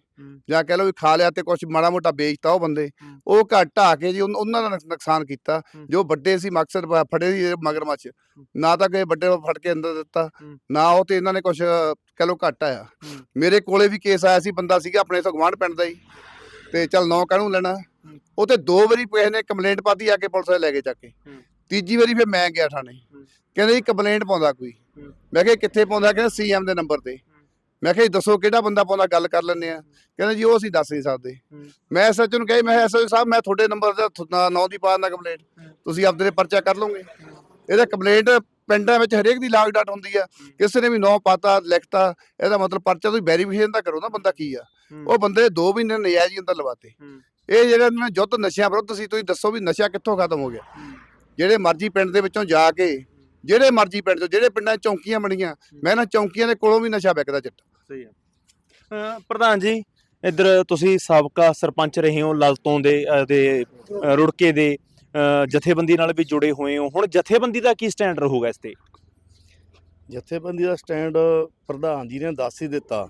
ਜਾਂ ਕਹਿ ਲਓ ਵੀ ਖਾ ਲਿਆ ਤੇ ਕੁਝ ਮਾੜਾ ਮੋਟਾ ਵੇਚਤਾ ਉਹ ਬੰਦੇ। ਉਹ ਘਰ ਢਾ ਕੇ ਜੀ ਉਹਨਾਂ ਦਾ ਨੁਕ- ਨੁਕਸਾਨ ਕੀਤਾ। ਜੋ ਵੱਡੇ ਸੀ ਮਕਸਦ ਫੜੇ ਸੀ ਮਗਰਮੱਛ ਨਾ ਤਾਂ ਕਿ ਵੱਡੇ ਫੜ ਕੇ ਅੰਦਰ ਦਿੱਤਾ। ਨਾ ਉਹ ਤੇ ਇਹਨਾਂ ਨੇ ਕੁਝ ਕਹਿ ਲਓ ਘੱਟ ਆਇਆ। ਮੇਰੇ ਕੋਲੇ ਵੀ ਕੇਸ ਆਇਆ ਸੀ ਬੰਦਾ ਸੀਗਾ ਆਪਣੇ ਤੋਂ ਗਵਾਂਢ ਪਿੰਡ ਦਾ ਹੀ ਤੇ ਚੱਲ ਨੌ ਕਾਹਨੂੰ ਲੈਣਾ ਉਹ ਤੇ ਦੋ ਵਾਰੀ ਕਿਸੇ ਨੇ ਕੰਪਲੇਂਟ ਪਾਤੀ ਆ ਕੇ ਪੁਲਿਸ ਲੈ ਕੇ ਚੱਕ ਕੇ। ਤੀਜੀ ਵਾਰੀ ਫਿਰ ਮੈਂ ਗਿਆ ਥਾਣੇ। ਕਹਿੰਦੇ ਜੀ ਕੰਪਲੇਂਟ ਪਾਉਂਦਾ ਕੋਈ। ਮੈਂ ਕਿਹਾ ਕਿੱਥੇ ਪਾਉਂਦਾ ਕਹਿੰਦਾ ਸੀਐਮ ਦੇ ਨੰਬਰ ਤੇ ਮੈਂ ਕਿਹਾ ਜੀ ਦੱਸੋ ਕਿਹੜਾ ਬੰਦਾ ਪਾਉਂਦਾ ਗੱਲ ਕਰ ਲੈਂਦੇ ਆ ਕਹਿੰਦੇ ਜੀ ਉਹ ਅਸੀਂ ਦੱਸ ਨਹੀਂ ਸਕਦੇ। ਮੈਂ ਐਸਐਚਓ ਨੂੰ ਕਹੀ ਮੈਂ ਐਸਐਚਓ ਸਾਹਿਬ ਮੈਂ ਤੁਹਾਡੇ ਨੰਬਰ ਦਾ ਨਾਂ ਦੀ ਪਾ ਦਿੰਦਾ ਕੰਪਲੇਂਟ। ਤੁਸੀਂ ਆਪਦੇ ਪਰਚਾ ਕਰ ਲਓਗੇ। ਇਹਦਾ ਕੰਪਲੇਂਟ ਪਿੰਡਾਂ ਵਿੱਚ ਹਰੇਕ ਦੀ ਲਾਗ ਡਾਟ ਹੁੰਦੀ ਆ। ਕਿਸੇ ਨੇ ਵੀ ਨਾਂ ਪਾਤਾ ਲਿਖਤਾ ਇਹਦਾ ਮਤਲਬ ਪਰਚਾ ਤੁਸੀਂ ਵੈਰੀਫਿਕੇਸ਼ਨ ਤਾਂ ਕਰੋ ਨਾ ਬੰਦਾ ਕੀ ਆ। ਉਹ ਬੰਦੇ ਦੇ ਦੋ ਮਹੀਨੇ ਨਜਾਇਜ਼ ਹੀ ਅੰਦਰ ਲਵਾਤੇ। ਇਹ ਜਿਹੜਾ ਨਾ ਯੁੱਧ ਨਸ਼ਿਆਂ ਵਿਰੁੱਧ ਸੀ ਤੁਸੀਂ ਦੱਸੋ ਵੀ ਨਸ਼ਾ ਕਿੱਥੋਂ ਖਤਮ ਹੋ ਗਿਆ। ਜਿਹੜੇ ਮਰਜ਼ੀ ਪਿੰਡ ਦੇ ਵਿੱਚੋਂ ਜਾ ਕੇ ਜਿਹੜੇ ਮਰਜ਼ੀ ਪਿੰਡ ਤੋਂ ਜਿਹੜੇ ਪਿੰਡਾਂ ਚੌਂਕੀਆਂ ਬਣੀਆਂ ਮੈਂ ਨਾ ਚੌਂਕੀਆਂ ਦੇ ਕੋਲੋਂ ਵੀ ਨਸ਼ਾ ਵਿਕਦਾ ਚਿੱਟਾ। ਸਹੀ ਹੈ ਪ੍ਰਧਾਨ ਜੀ ਇੱਧਰ ਤੁਸੀਂ ਸਾਬਕਾ ਸਰਪੰਚ ਰਹੇ ਹੋ ਲਲਤੋਂ ਦੇ ਅ, ਰੁੜਕੇ ਦੇ ਜਥੇਬੰਦੀ ਨਾਲ ਵੀ ਜੁੜੇ ਹੋਏ ਹੋ ਹੁਣ ਜਥੇਬੰਦੀ ਦਾ ਕੀ ਸਟੈਂਡ ਰਹੂਗਾ ਇਸ ਤੇ ਜਥੇਬੰਦੀ ਦਾ ਸਟੈਂਡ ਪ੍ਰਧਾਨ ਜੀ ਨੇ ਦੱਸ ਹੀ ਦਿੱਤਾ।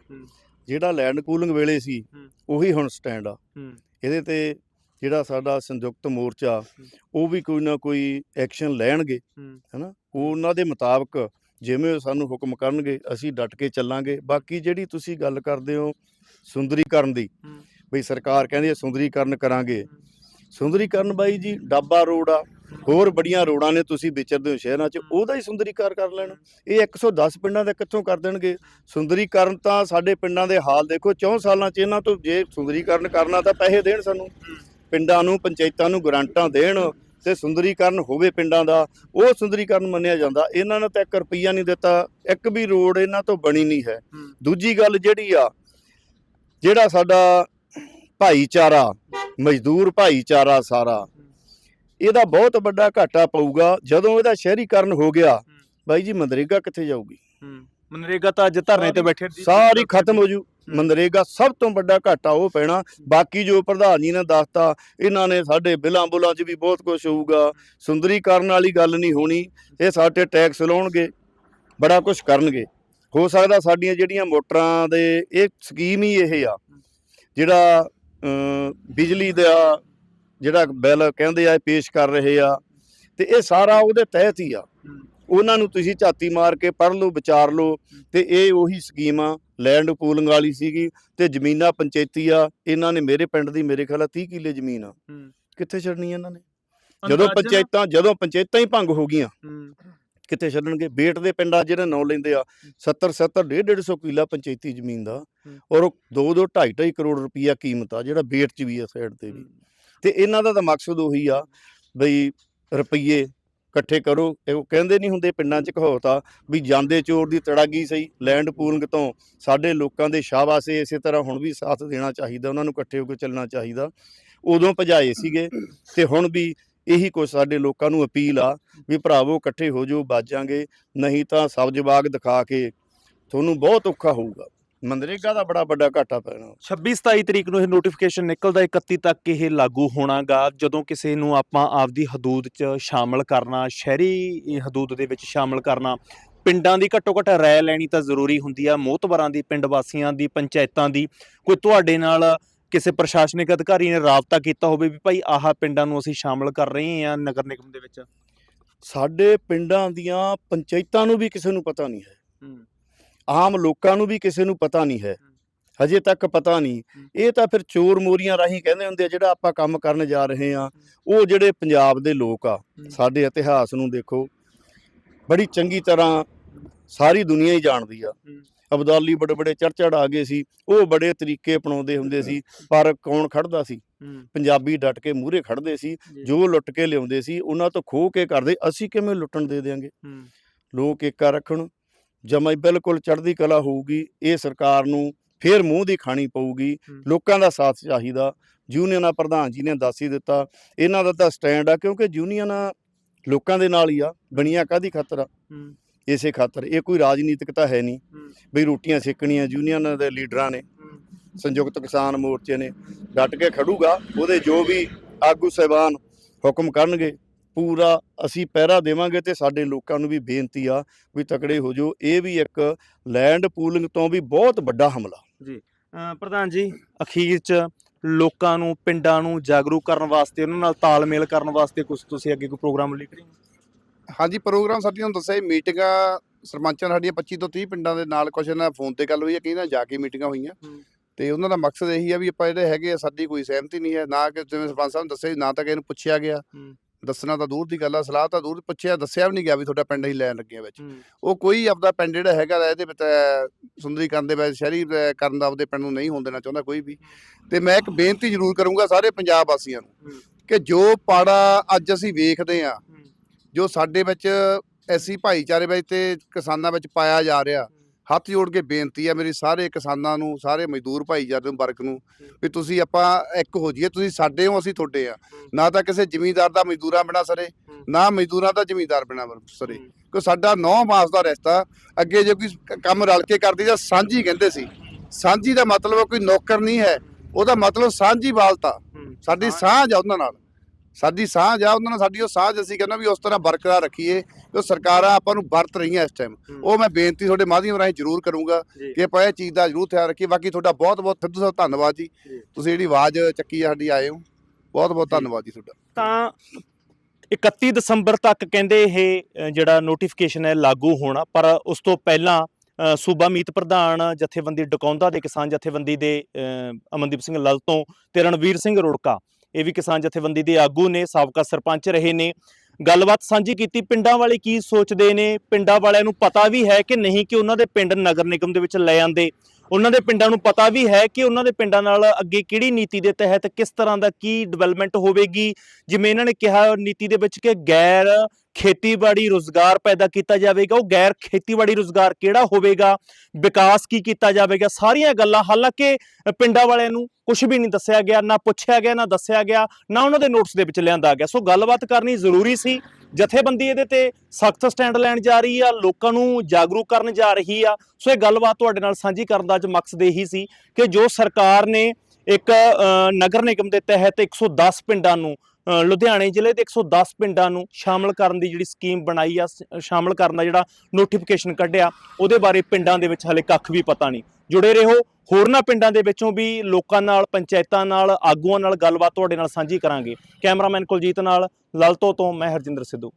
ਜਿਹੜਾ ਲੈਂਡ ਕੂਲਿੰਗ ਵੇਲੇ ਸੀ। ਉਹੀ ਹੁਣ ਸਟੈਂਡ ਆ। ਇਹਦੇ ਤੇ ਜਿਹੜਾ ਸਾਡਾ ਸੰਯੁਕਤ ਮੋਰਚਾ ਉਹ ਵੀ ਕੋਈ ਨਾ ਕੋਈ ਐਕਸ਼ਨ ਲੈਣਗੇ। ਹੈਨਾ ਉਹ ਉਹਨਾਂ ਦੇ ਮੁਤਾਬਕ ਜਿਵੇਂ ਸਾਨੂੰ ਹੁਕਮ ਕਰਨਗੇ ਅਸੀਂ ਡਟ ਕੇ ਚੱਲਾਂਗੇ। ਬਾਕੀ ਜਿਹੜੀ ਤੁਸੀਂ ਗੱਲ ਕਰਦੇ ਹੋ ਸੁੰਦਰੀਕਰਨ ਦੀ। ਬਈ ਸਰਕਾਰ ਕਹਿੰਦੀ ਹੈ ਸੁੰਦਰੀਕਰਨ ਕਰਾਂਗੇ। ਸੁੰਦਰੀਕਰਨ ਬਾਈ ਜੀ ਡਾਬਾ ਰੋਡ ਆ ਹੋਰ ਬੜੀਆਂ ਰੋਡਾਂ ਨੇ ਤੁਸੀਂ ਵਿਚਰਦੇ ਹੋ ਸ਼ਹਿਰਾਂ 'ਚ ਉਹਦਾ ਹੀ ਸੁੰਦਰੀਕਰਨ ਕਰ ਲੈਣ। ਇਹ 110 ਪਿੰਡਾਂ ਦਾ ਕਿੱਥੋਂ ਕਰ ਦੇਣਗੇ? ਸੁੰਦਰੀਕਰਨ ਤਾਂ ਸਾਡੇ ਪਿੰਡਾਂ ਦੇ ਹਾਲ ਦੇਖੋ 4 ਸਾਲਾਂ 'ਚ ਇਹਨਾਂ ਤੋਂ ਜੇ ਸੁੰਦਰੀਕਰਨ ਕਰਨਾ ਤਾਂ ਪੈਸੇ ਦੇਣ ਸਾਨੂੰ। ਪਿੰਡਾਂ ਨੂੰ ਪੰਚਾਇਤਾਂ ਨੂੰ ਗ੍ਰਾਂਟਾਂ ਦੇਣ। ਤੇ ਸੁੰਦਰੀਕਰਨ ਹੋਵੇ ਪਿੰਡਾਂ ਦਾ ਉਹ ਸੁੰਦਰੀਕਰਨ ਮੰਨਿਆ ਜਾਂਦਾ। ਇਹਨਾਂ ਨੇ ਤਾਂ 1 ਰੁਪਈਆ ਨਹੀਂ ਦਿੱਤਾ ਇੱਕ ਵੀ ਰੋਡ ਇਹਨਾਂ ਤੋਂ ਬਣੀ ਨਹੀਂ ਹੈ। ਦੂਜੀ ਗੱਲ ਜਿਹੜੀ ਆ ਜਿਹੜਾ ਸਾਡਾ ਭਾਈਚਾਰਾ ਮਜ਼ਦੂਰ ਭਾਈਚਾਰਾ ਸਾਰਾ ਇਹਦਾ ਬਹੁਤ ਵੱਡਾ ਘਾਟਾ ਪਊਗਾ। ਜਦੋਂ ਇਹਦਾ ਸ਼ਹਿਰੀਕਰਨ ਹੋ ਗਿਆ ਬਾਈ ਜੀ ਮਨਰੇਗਾ ਕਿੱਥੇ ਜਾਊਗੀ? ਮਨਰੇਗਾ ਤਾਂ ਅੱਜ ਧਰਨੇ ਤੇ ਬੈਠੇ ਸਾਰੀ ਖਤਮ ਹੋ ਜੂ। ਮਨਰੇਗਾ ਸਭ ਤੋਂ ਵੱਡਾ ਘਾਟਾ ਉਹ ਪੈਣਾ। ਬਾਕੀ ਜੋ ਪ੍ਰਧਾਨ ਜੀ ਨੇ ਦੱਸਤਾ ਇਹਨਾਂ ਨੇ ਸਾਡੇ ਬਿਲਾਂ ਬੁਲਾਂ 'ਚ ਵੀ ਬਹੁਤ ਕੁਝ ਹੋਊਗਾ। ਸੁੰਦਰੀਕਰਨ ਵਾਲੀ ਗੱਲ ਨਹੀਂ ਹੋਣੀ। ਇਹ ਸਾਡੇ ਟੈਕਸ ਲਾਉਣਗੇ ਬੜਾ ਕੁਝ ਕਰਨਗੇ। ਹੋ ਸਕਦਾ ਸਾਡੀਆਂ ਜਿਹੜੀਆਂ ਮੋਟਰਾਂ ਦੇ ਇਹ ਸਕੀਮ ਹੀ ਇਹ ਆ। ਜਿਹੜਾ ਬਿਜਲੀ ਦਾ ਜਿਹੜਾ ਬਿੱਲ ਕਹਿੰਦੇ ਆ ਪੇਸ਼ ਕਰ ਰਹੇ ਆ। ਤੇ ਇਹ ਸਾਰਾ ਉਹਦੇ ਤਹਿਤ ਹੀ ਆ। ਉਹਨਾਂ ਨੂੰ ਤੁਸੀਂ ਝਾਤੀ ਮਾਰ ਕੇ ਪੜ੍ਹ ਲਓ ਵਿਚਾਰ ਲਓ ਤੇ ਇਹ ਉਹੀ ਸਕੀਮ ਆ ਲੈਂਡ ਪੂਲਿੰਗ ਵਾਲੀ ਸੀਗੀ ਤੇ ਜ਼ਮੀਨਾਂ ਪੰਚਾਇਤੀ ਆ ਇਹਨਾਂ ਨੇ ਮੇਰੇ ਪਿੰਡ ਦੀ ਮੇਰੇ ਖਿਆਲ ਆ 30 ਕਿੱਲੇ ਜ਼ਮੀਨ ਆ। ਕਿੱਥੇ ਛੱਡਣੀ ਇਹਨਾਂ ਨੇ? ਜਦੋਂ ਪੰਚਾਇਤਾਂ ਜਦੋਂ ਪੰਚਾਇਤਾਂ ਹੀ ਭੰਗ ਹੋ ਗਈਆਂ ਕਿੱਥੇ ਛੱਡਣਗੇ? ਬੇਟ ਦੇ ਪਿੰਡਾਂ ਜਿਹੜੇ ਨਾਂ ਲੈਂਦੇ ਆ 70 70 150 150 ਕਿੱਲਾ ਪੰਚਾਇਤੀ ਜ਼ਮੀਨ ਦਾ। ਔਰ 2 2 2.5 2.5 ਕਰੋੜ ਰੁਪਈਆ ਕੀਮਤ ਆ ਜਿਹੜਾ ਬੇਟ 'ਚ ਵੀ ਆ ਸਾਈਡ ਤੇ ਵੀ। ਤੇ ਇਹਨਾਂ ਦਾ ਤਾਂ ਮਕਸਦ ਉਹੀ ਆ ਬਈ ਰੁਪਈਏ ਇਕੱਠੇ ਕਰੋ। ਇਹ ਕਹਿੰਦੇ ਨਹੀਂ ਹੁੰਦੇ ਪਿੰਡਾਂ 'ਚ ਕਹਾਵਤ ਆ ਵੀ ਜਾਂਦੇ ਚੋਰ ਦੀ ਤੜਾਗੀ ਸਹੀ, ਲੈਂਡ ਪੂਲਿੰਗ ਤੋਂ। ਸਾਡੇ ਲੋਕਾਂ ਦੇ ਸ਼ਾਬਾਸੇ ਇਸੇ ਤਰ੍ਹਾਂ ਹੁਣ ਵੀ ਸਾਥ ਦੇਣਾ ਚਾਹੀਦਾ, ਉਹਨਾਂ ਨੂੰ ਇਕੱਠੇ ਹੋ ਕੇ ਚੱਲਣਾ ਚਾਹੀਦਾ। ਉਦੋਂ ਭਜਾਏ ਸੀਗੇ ਤੇ ਹੁਣ ਵੀ ਇਹੀ ਕੁਝ ਸਾਡੇ ਲੋਕਾਂ ਨੂੰ ਅਪੀਲ ਆ ਵੀ ਭਰਾਵੋ ਇਕੱਠੇ ਹੋ ਜਾਓ ਬਾਜਾਂਗੇ ਨਹੀਂ ਤਾਂ ਸਬਜ਼ ਬਾਗ ਦਿਖਾ ਕੇ ਤੁਹਾਨੂੰ ਬਹੁਤ ਔਖਾ ਹੋਊਗਾ। ਮਨਰੇਗਾ ਦਾ ਬੜਾ ਵੱਡਾ ਘਾਟਾ ਪੈਣਾ। 26 27 ਤਰੀਕ ਨੂੰ ਇਹ ਨੋਟੀਫਿਕੇਸ਼ਨ ਨਿਕਲਦਾ 31 ਤੱਕ ਇਹ ਲਾਗੂ ਹੋਣਾਗਾ। ਜਦੋਂ ਕਿਸੇ ਨੂੰ ਆਪਾਂ ਆਪਦੀ ਹਦੂਦ 'ਚ ਸ਼ਾਮਲ ਕਰਨਾ ਸ਼ਹਿਰੀ ਹਦੂਦ ਦੇ ਵਿੱਚ ਸ਼ਾਮਲ ਕਰਨਾ ਪਿੰਡਾਂ ਦੀ ਘੱਟੋ ਘੱਟ ਰਾਏ ਲੈਣੀ ਤਾਂ ਜ਼ਰੂਰੀ ਹੁੰਦੀ ਆ। ਮੋਹਤਬਰਾਂ ਦੀ ਪਿੰਡ ਵਾਸੀਆਂ ਦੀ ਪੰਚਾਇਤਾਂ ਦੀ। ਕੋਈ ਤੁਹਾਡੇ ਨਾਲ ਕਿਸੇ ਪ੍ਰਸ਼ਾਸਨਿਕ ਅਧਿਕਾਰੀ ਨੇ ਰਾਬਤਾ ਕੀਤਾ ਹੋਵੇ ਵੀ ਭਾਈ ਆਹ ਪਿੰਡਾਂ ਨੂੰ ਅਸੀਂ ਸ਼ਾਮਲ ਕਰ ਰਹੇ ਹਾਂ ਨਗਰ ਨਿਗਮ ਦੇ ਵਿੱਚ? ਸਾਡੇ ਪਿੰਡਾਂ ਦੀਆਂ ਪੰਚਾਇਤਾਂ ਨੂੰ ਵੀ ਕਿਸੇ ਨੂੰ ਪਤਾ ਨਹੀਂ ਹੈ। ਆਮ ਲੋਕਾਂ ਨੂੰ ਵੀ ਕਿਸੇ ਨੂੰ ਪਤਾ ਨਹੀਂ ਹੈ। ਹਜੇ ਤੱਕ ਪਤਾ ਨਹੀਂ। ਇਹ ਤਾਂ ਫਿਰ ਚੋਰ ਮੋਰੀਆਂ ਰਾਹੀਂ ਕਹਿੰਦੇ ਹੁੰਦੇ ਆ ਜਿਹੜਾ ਆਪਾਂ ਕੰਮ ਕਰਨ ਜਾ ਰਹੇ ਆ ਉਹ ਜਿਹੜੇ ਪੰਜਾਬ ਦੇ ਲੋਕ ਆ ਸਾਡੇ ਇਤਿਹਾਸ ਨੂੰ ਦੇਖੋ ਬੜੀ ਚੰਗੀ ਤਰ੍ਹਾਂ ਸਾਰੀ ਦੁਨੀਆ ਹੀ ਜਾਣਦੀ ਆ। ਅਬਦਾਲੀ ਬੜੇ ਬੜੇ ਚਰਚੜ ਆ ਗਏ ਸੀ ਉਹ ਬੜੇ ਤਰੀਕੇ ਅਪਣਾਉਂਦੇ ਹੁੰਦੇ ਸੀ ਪਰ ਕੌਣ ਖੜਦਾ ਸੀ? ਪੰਜਾਬੀ ਡਟ ਕੇ ਮੂਹਰੇ ਖੜਦੇ ਸੀ ਜੋ। ਲੁੱਟ ਕੇ ਲਿਆਉਂਦੇ ਸੀ ਉਹਨਾਂ ਤੋਂ ਖੋਹ ਕੇ ਕਰਦੇ ਅਸੀਂ ਕਿਵੇਂ ਲੁੱਟਣ ਦੇ ਦਿਆਂਗੇ? ਲੋਕ ਏਕਾ ਰੱਖਣ ਜਮਾ ਬਿਲਕੁਲ ਚੜ੍ਹਦੀ ਕਲਾ ਹੋਊਗੀ ਇਹ ਸਰਕਾਰ ਨੂੰ ਫੇਰ ਮੂੰਹ ਦੀ ਖਾਣੀ ਪਊਗੀ। ਲੋਕਾਂ ਦਾ ਸਾਥ ਚਾਹੀਦਾ। ਯੂਨੀਅਨਾਂ ਪ੍ਰਧਾਨ ਜੀ ਨੇ ਦੱਸ ਹੀ ਦਿੱਤਾ ਇਹਨਾਂ ਦਾ ਤਾਂ ਸਟੈਂਡ ਆ ਕਿਉਂਕਿ ਯੂਨੀਅਨਾਂ ਲੋਕਾਂ ਦੇ ਨਾਲ ਹੀ ਆ ਬਣੀਆਂ ਕਾਦੀ ਖਾਤਰ ਆ? ਇਸੇ ਖਾਤਰ ਇਹ ਕੋਈ ਰਾਜਨੀਤਿਕ ਤਾਂ ਹੈ ਨਹੀਂ ਬਈ ਰੋਟੀਆਂ ਸੇਕਣੀਆਂ ਯੂਨੀਅਨਾਂ ਦੇ ਲੀਡਰਾਂ ਨੇ। ਸੰਯੁਕਤ ਕਿਸਾਨ ਮੋਰਚੇ ਨੇ। ਡਟ ਕੇ ਖੜੂਗਾ ਉਹਦੇ ਜੋ ਵੀ ਆਗੂ ਸਹਿਬਾਨ ਹੁਕਮ ਕਰਨਗੇ ਪੂਰਾ ਅਸੀਂ ਪਹਿਰਾ ਦੇਵਾਂਗੇ ਤੇ ਸਾਡੇ ਲੋਕਾਂ ਨੂੰ ਵੀ ਬੇਨਤੀ ਆ ਵੀ ਤਕੜੇ ਹੋ ਜਾਓ। ਇਹ ਵੀ ਇੱਕ ਲੈਂਡ ਪੂਲਿੰਗ ਤੋਂ ਵੀ ਬਹੁਤ ਵੱਡਾ ਹਮਲਾ। ਅ, ਪ੍ਰਧਾਨ ਜੀ ਅਖੀਰ 'ਚ ਲੋਕਾਂ ਨੂੰ ਪਿੰਡਾਂ ਨੂੰ ਜਾਗਰੂਕ ਕਰਨ ਵਾਸਤੇ ਉਹਨਾਂ ਨਾਲ ਤਾਲਮੇਲ ਕਰਨ ਵਾਸਤੇ ਕੁਝ ਤੁਸੀਂ ਅੱਗੇ ਕੋਈ ਪ੍ਰੋਗਰਾਮ ਲਿਖ ਰਹੇ ਹੋ? ਹਾਂਜੀ ਪ੍ਰੋਗਰਾਮ ਸਾਡੀਆਂ ਨੂੰ ਦੱਸਿਆ ਜੀ, ਮੀਟਿੰਗਾਂ ਸਰਪੰਚਾਂ ਸਾਡੀਆਂ 25 ਤੋਂ 30 ਪਿੰਡਾਂ ਦੇ ਨਾਲ ਕੁਝ ਇਹਨਾਂ ਫੋਨ ਤੇ ਗੱਲ ਹੋਈ ਹੈ ਕਈ ਨਾਲ ਜਾ ਕੇ ਮੀਟਿੰਗਾਂ ਹੋਈਆਂ। ਤੇ ਉਹਨਾਂ ਦਾ ਮਕਸਦ ਇਹੀ ਆ ਵੀ ਆਪਾਂ ਜਿਹੜੇ ਹੈਗੇ ਆ ਸਾਡੀ ਕੋਈ ਸਹਿਮਤੀ ਨਹੀਂ ਹੈ ਨਾ ਕਿ ਜਿਵੇਂ ਸਰਪੰਚ ਸਾਹਿਬ ਨੇ ਦੱਸਿਆ ਜੀ, ਨਾ ਤਾਂ ਕਿਸੇ ਨੂੰ ਪੁੱਛਿਆ ਗਿਆ। ਹੂੰ। ਦੱਸਣਾ ਤਾਂ ਦੂਰ ਦੀ ਗੱਲ ਆ ਸਲਾਹ ਤਾਂ ਦੂਰ ਪੁੱਛਿਆ ਦੱਸਿਆ ਵੀ ਨਹੀਂ ਗਿਆ ਵੀ ਤੁਹਾਡਾ ਪਿੰਡ ਹੀ ਲੈਣ ਲੱਗੇ ਆ ਵਿੱਚ। ਉਹ ਕੋਈ ਆਪਦਾ ਪਿੰਡ ਜਿਹੜਾ ਹੈਗਾ ਵਾ ਇਹਦੇ ਵਿੱਚ ਸੁੰਦਰੀਕਰਨ ਦੇ ਵਿੱਚ ਸ਼ਹਿਰੀ ਕਰਨ ਦਾ ਆਪਦੇ ਪਿੰਡ ਨੂੰ ਨਹੀਂ ਹੋਣ ਦੇਣਾ ਚਾਹੁੰਦਾ ਕੋਈ ਵੀ। ਤੇ ਮੈਂ ਇੱਕ ਬੇਨਤੀ ਜ਼ਰੂਰ ਕਰੂੰਗਾ ਸਾਰੇ ਪੰਜਾਬ ਵਾਸੀਆਂ ਨੂੰ। ਕਿ ਜੋ ਪਾੜਾ ਅੱਜ ਅਸੀਂ ਵੇਖਦੇ ਆ ਜੋ ਸਾਡੇ ਵਿੱਚ ਐਸੀ ਭਾਈਚਾਰੇ ਵਿੱਚ ਤੇ ਕਿਸਾਨਾਂ ਵਿੱਚ ਪਾਇਆ ਜਾ ਰਿਹਾ ਹੱਥ ਜੋੜ ਕੇ ਬੇਨਤੀ ਹੈ ਮੇਰੀ ਸਾਰੇ ਕਿਸਾਨਾਂ ਨੂੰ ਸਾਰੇ ਮਜ਼ਦੂਰ ਭਾਈਚਾਰੇ ਨੂੰ ਵਰਗ ਨੂੰ ਵੀ ਤੁਸੀਂ ਆਪਾਂ ਇੱਕ ਹੋ ਜਾਈਏ ਤੁਸੀਂ ਸਾਡੇ ਹੋ ਅਸੀਂ ਤੁਹਾਡੇ ਆ। ਨਾ ਤਾਂ ਕਿਸੇ ਜ਼ਿਮੀਂਦਾਰ ਦਾ ਮਜ਼ਦੂਰਾਂ ਬਿਨਾ ਸਰੇ ਨਾ ਮਜ਼ਦੂਰਾਂ ਦਾ ਜ਼ਿਮੀਂਦਾਰ ਬਿਨਾ ਸਰੇ। ਕਿ ਸਾਡਾ 9 ਮਾਸ ਦਾ ਰਿਸ਼ਤਾ ਅੱਗੇ ਜੇ ਕੋਈ ਕੰਮ ਰਲ ਕੇ ਕਰਦੀ ਜਾਂ ਸਾਂਝੀ ਕਹਿੰਦੇ ਸੀ। ਸਾਂਝੀ ਦਾ ਮਤਲਬ ਕੋਈ ਨੌਕਰ ਨਹੀਂ ਹੈ ਉਹਦਾ ਮਤਲਬ ਸਾਂਝੀ ਵਾਲਤਾ। ਸਾਡੀ ਸਾਂਝ ਆ ਉਹਨਾਂ ਨਾਲ। ਸਾਡੀ ਸਾਂਝ ਆ ਉਹਨਾਂ ਨਾਲ ਸਾਡੀ ਉਹ ਸਾਂਝ ਅਸੀਂ ਕਹਿੰਦਾ ਵੀ ਉਸ ਤਰ੍ਹਾਂ ਬਰਕਰਾਰ ਰੱਖੀਏ ਉਹ ਸਰਕਾਰਾਂ ਆਪਾਂ ਨੂੰ ਵਰਤ ਰਹੀਆਂ ਇਸ ਟਾਈਮ ਉਹ ਮੈਂ ਬੇਨਤੀ ਤੁਹਾਡੇ ਮਾਧਿਅਮ ਰਾਹੀਂ ਜ਼ਰੂਰ ਕਰੂੰਗਾ ਜੀ। ਕਿ ਆਪਾਂ ਇਹ ਚੀਜ਼ ਦਾ ਜ਼ਰੂਰ ਧਿਆਨ ਰੱਖੀਏ। ਬਾਕੀ ਤੁਹਾਡਾ ਬਹੁਤ ਬਹੁਤ ਸਿੱਧੂ ਸਾਹਿਬ ਧੰਨਵਾਦ ਜੀ। ਜੀ। ਤੁਸੀਂ ਜਿਹੜੀ ਆਵਾਜ਼ ਚੱਕੀ ਸਾਡੀ ਆਏ ਹੋ। ਬਹੁਤ ਬਹੁਤ ਜੀ। ਧੰਨਵਾਦ ਜੀ ਤੁਹਾਡਾ। ਤਾਂ 31 ਦਸੰਬਰ ਤੱਕ ਕਹਿੰਦੇ ਇਹ ਜਿਹੜਾ ਨੋਟੀਫਿਕੇਸ਼ਨ ਹੈ ਲਾਗੂ ਹੋਣਾ। ਪਰ ਉਸ ਤੋਂ ਪਹਿਲਾਂ ਸੂਬਾ ਮੀਤ ਪ੍ਰਧਾਨ ਜਥੇਬੰਦੀ ਡਕੌਂਦਾ ਦੇ ਕਿਸਾਨ ਜਥੇਬੰਦੀ ਦੇ ਅਮਨਦੀਪ ਸਿੰਘ ਲਲ ਤੋਂ ਤੇ ਰਣਵੀਰ ਸਿੰਘ ਰੁੜਕਾ। ਇਹ ਵੀ ਕਿਸਾਨ ਜਥੇਬੰਦੀ ਦੇ ਆਗੂ ਨੇ ਸਾਬਕਾ ਸਰਪੰਚ ਰਹੇ ਨੇ। ਗੱਲਬਾਤ ਸਾਂਝੀ ਕੀਤੀ। ਪਿੰਡਾਂ ਵਾਲੇ ਕੀ ਸੋਚਦੇ ਨੇ? ਪਿੰਡਾਂ ਵਾਲਿਆਂ ਨੂੰ ਪਤਾ ਵੀ ਹੈ ਕਿ ਨਹੀਂ ਕਿ ਉਹਨਾਂ ਦੇ ਪਿੰਡ ਨਗਰ ਨਿਗਮ ਦੇ ਵਿੱਚ ਲੈ ਆਂਦੇ ਉਹਨਾਂ ਦੇ ਪਿੰਡਾਂ ਨੂੰ ਪਤਾ ਵੀ ਹੈ ਕਿ ਉਹਨਾਂ ਦੇ ਪਿੰਡਾਂ ਨਾਲ ਅੱਗੇ ਕਿਹੜੀ ਨੀਤੀ ਦੇ ਤਹਿਤ ਕਿਸ ਤਰ੍ਹਾਂ ਦਾ ਕੀ ਡਿਵੈਲਪਮੈਂਟ ਹੋਵੇਗੀ। ਜਿਵੇਂ ਇਹਨਾਂ ਨੇ ਕਿਹਾ ਨੀਤੀ ਦੇ ਵਿੱਚ ਕਿ ਗੈਰ ਖੇਤੀਬਾੜੀ ਰੋਜ਼ਗਾਰ ਪੈਦਾ ਕੀਤਾ ਜਾਵੇਗਾ। ਉਹ ਗੈਰ ਖੇਤੀਬਾੜੀ ਰੋਜ਼ਗਾਰ ਕਿਹੜਾ ਹੋਵੇਗਾ? ਵਿਕਾਸ ਕੀ ਕੀਤਾ ਜਾਵੇਗਾ? ਸਾਰੀਆਂ ਗੱਲਾਂ ਹਾਲਾਂਕਿ ਪਿੰਡਾਂ ਵਾਲਿਆਂ ਨੂੰ ਕੁਝ ਵੀ ਨਹੀਂ ਦੱਸਿਆ ਗਿਆ, ਨਾ ਪੁੱਛਿਆ ਗਿਆ, ਨਾ ਦੱਸਿਆ ਗਿਆ, ਨਾ ਉਹਨਾਂ ਦੇ ਨੋਟਸ ਦੇ ਵਿੱਚ ਲਿਆਂਦਾ ਗਿਆ। ਸੋ ਗੱਲਬਾਤ ਕਰਨੀ ਜ਼ਰੂਰੀ ਸੀ। ਜਥੇਬੰਦੀ ਇਹਦੇ ਤੇ ਸਖਤ ਸਟੈਂਡ ਲੈਣ ਜਾ ਰਹੀ ਆ ਲੋਕਾਂ ਨੂੰ ਜਾਗਰੂਕ ਕਰਨ ਜਾ ਰਹੀ ਆ। ਸੋ ਇਹ ਗੱਲਬਾਤ ਤੁਹਾਡੇ ਨਾਲ ਸਾਂਝੀ ਕਰਨ ਦਾ ਅੱਜ ਮਕਸਦ ਇਹੀ ਸੀ ਕਿ ਜੋ ਸਰਕਾਰ ਨੇ ਇੱਕ ਅ, ਨਗਰ ਨਿਗਮ ਦੇ ਤਹਿਤ 110 ਪਿੰਡਾਂ ਨੂੰ ਲੁਧਿਆਣੇ ਜ਼ਿਲ੍ਹੇ ਦੇ 110 ਪਿੰਡਾਂ ਨੂੰ ਸ਼ਾਮਲ ਕਰਨ ਦੀ ਜਿਹੜੀ ਸਕੀਮ ਬਣਾਈ ਆ, ਸ- ਸ਼ਾਮਲ ਕਰਨ ਦਾ ਜਿਹੜਾ ਨੋਟੀਫਿਕੇਸ਼ਨ ਕੱਢਿਆ, ਉਹਦੇ ਬਾਰੇ ਪਿੰਡਾਂ ਦੇ ਵਿੱਚ ਹਲੇ ਕੱਖ ਵੀ ਪਤਾ ਨਹੀਂ। ਜੁੜੇ ਰਹੋ, ਹੋਰਨਾਂ ਪਿੰਡਾਂ ਦੇ ਵਿੱਚੋਂ ਵੀ ਲੋਕਾਂ ਨਾਲ, ਪੰਚਾਇਤਾਂ ਨਾਲ, ਆਗੂਆਂ ਨਾਲ ਗੱਲਬਾਤ ਤੁਹਾਡੇ ਨਾਲ ਸਾਂਝੀ ਕਰਾਂਗੇ। ਕੈਮਰਾਮੈਨ ਕੁਲਜੀਤ ਨਾਲ, ਲਲਤੋ ਤੋਂ ਮੈਂ ਹਰਜਿੰਦਰ ਸਿੱਧੂ।